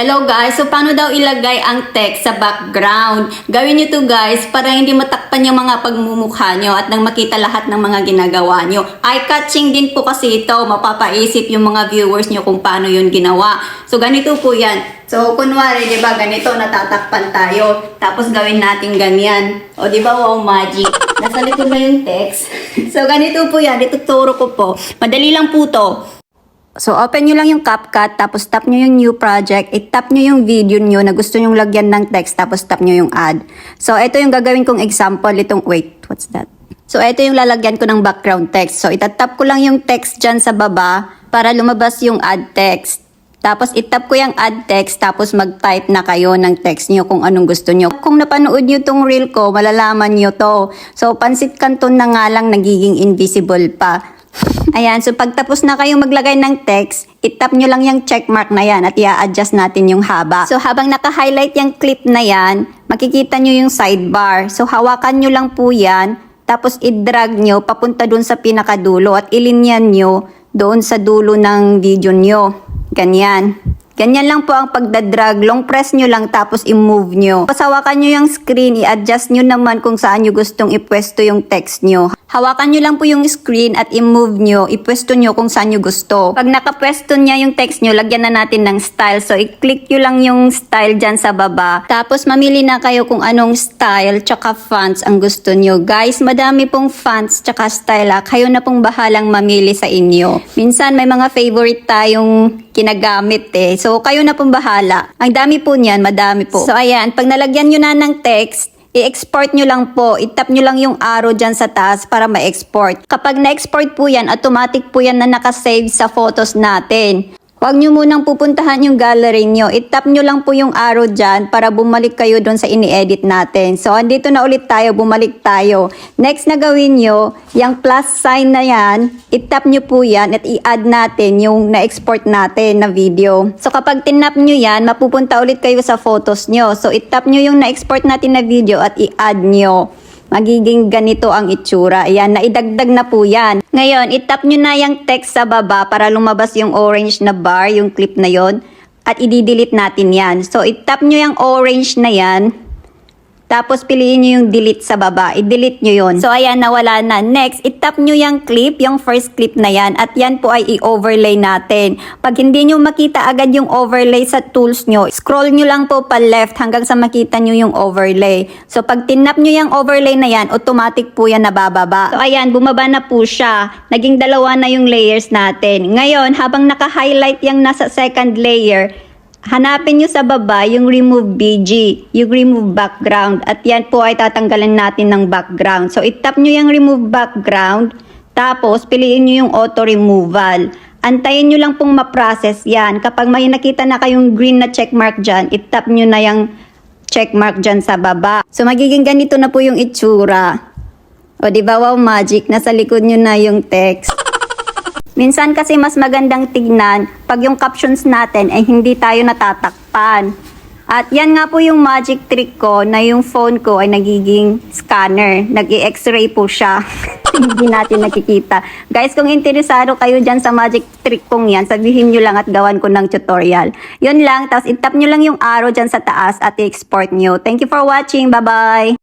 Hello guys, so paano daw ilagay ang text sa background? Gawin nyo to guys para hindi matakpan yung mga pagmumukha nyo at nang makita lahat ng mga ginagawa nyo. Eye-catching din po kasi ito, mapapaisip yung mga viewers nyo kung paano yun ginawa. So ganito po yan. So kunwari, di ba, ganito natatakpan tayo. Tapos gawin natin ganyan. O di ba, wow, magic. Nasa likod na yung text. so ganito po yan, ituturo ko po. Madali lang po to. So, open nyo lang yung CapCut, tapos tap nyo yung new project, i-tap nyo yung video nyo na gusto nyong lagyan ng text, tapos tap nyo yung add. So, ito yung gagawin kong example, itong, wait, what's that? So, ito yung lalagyan ko ng background text. So, itatap ko lang yung text dyan sa baba para lumabas yung add text. Tapos, itap ko yung add text, tapos mag-type na kayo ng text nyo kung anong gusto nyo. Kung napanood nyo tong reel ko, malalaman nyo to. So, pansit kanton na nga lang nagiging invisible pa. Ayan, so pagtapos na kayong maglagay ng text, itap nyo lang yung checkmark na yan at i-adjust natin yung haba. So habang naka-highlight yung clip na yan, makikita nyo yung sidebar. So hawakan nyo lang po yan, tapos i-drag nyo papunta dun sa pinakadulo at ilinyan nyo doon sa dulo ng video nyo. Ganyan. Ganyan lang po ang pagdadrag. Long press nyo lang tapos i-move nyo. Pasawakan nyo yung screen, i-adjust nyo naman kung saan nyo gustong ipwesto yung text nyo. Hawakan nyo lang po yung screen at i-move nyo, ipwesto nyo kung saan nyo gusto. Pag nakapwesto niya yung text nyo, lagyan na natin ng style. So, i-click nyo lang yung style dyan sa baba. Tapos, mamili na kayo kung anong style tsaka fonts ang gusto nyo. Guys, madami pong fonts tsaka style. Ah. Kayo na pong bahalang mamili sa inyo. Minsan, may mga favorite tayong kinagamit eh. So, kayo na pong bahala. Ang dami po niyan, madami po. So, ayan, pag nalagyan nyo na ng text, i-export nyo lang po. I-tap nyo lang yung arrow dyan sa taas para ma-export. Kapag na-export po yan, automatic po yan na nakasave sa photos natin. Huwag nyo munang pupuntahan yung gallery nyo. I-tap nyo lang po yung arrow dyan para bumalik kayo doon sa ini-edit natin. So, andito na ulit tayo, bumalik tayo. Next na gawin nyo, yung plus sign na yan, i-tap nyo po yan at i-add natin yung na-export natin na video. So, kapag tinap nyo yan, mapupunta ulit kayo sa photos nyo. So, i-tap nyo yung na-export natin na video at i-add nyo magiging ganito ang itsura. Ayan, naidagdag na po yan. Ngayon, itap nyo na yung text sa baba para lumabas yung orange na bar, yung clip na yon at i-delete natin yan. So, itap nyo yung orange na yan. Tapos, piliin nyo yung delete sa baba. I-delete nyo yon. So, ayan, nawala na. Next, itap nyo yung clip, yung first clip na yan. At yan po ay i-overlay natin. Pag hindi nyo makita agad yung overlay sa tools nyo, scroll nyo lang po pa left hanggang sa makita nyo yung overlay. So, pag tinap nyo yung overlay na yan, automatic po yan nabababa. So, ayan, bumaba na po siya. Naging dalawa na yung layers natin. Ngayon, habang naka-highlight yung nasa second layer, Hanapin nyo sa baba yung remove BG, yung remove background. At yan po ay tatanggalin natin ng background. So, itap nyo yung remove background. Tapos, piliin nyo yung auto removal. Antayin nyo lang pong ma-process yan. Kapag may nakita na kayong green na checkmark dyan, itap nyo na yung checkmark dyan sa baba. So, magiging ganito na po yung itsura. O, di ba wow magic? Nasa likod nyo na yung text. Minsan kasi mas magandang tignan pag yung captions natin ay hindi tayo natatakpan. At yan nga po yung magic trick ko na yung phone ko ay nagiging scanner. Nag-i-x-ray po siya. hindi natin nakikita. Guys, kung interesado kayo dyan sa magic trick kong yan, sabihin nyo lang at gawan ko ng tutorial. Yun lang, tapos itap nyo lang yung arrow dyan sa taas at i-export nyo. Thank you for watching. Bye-bye!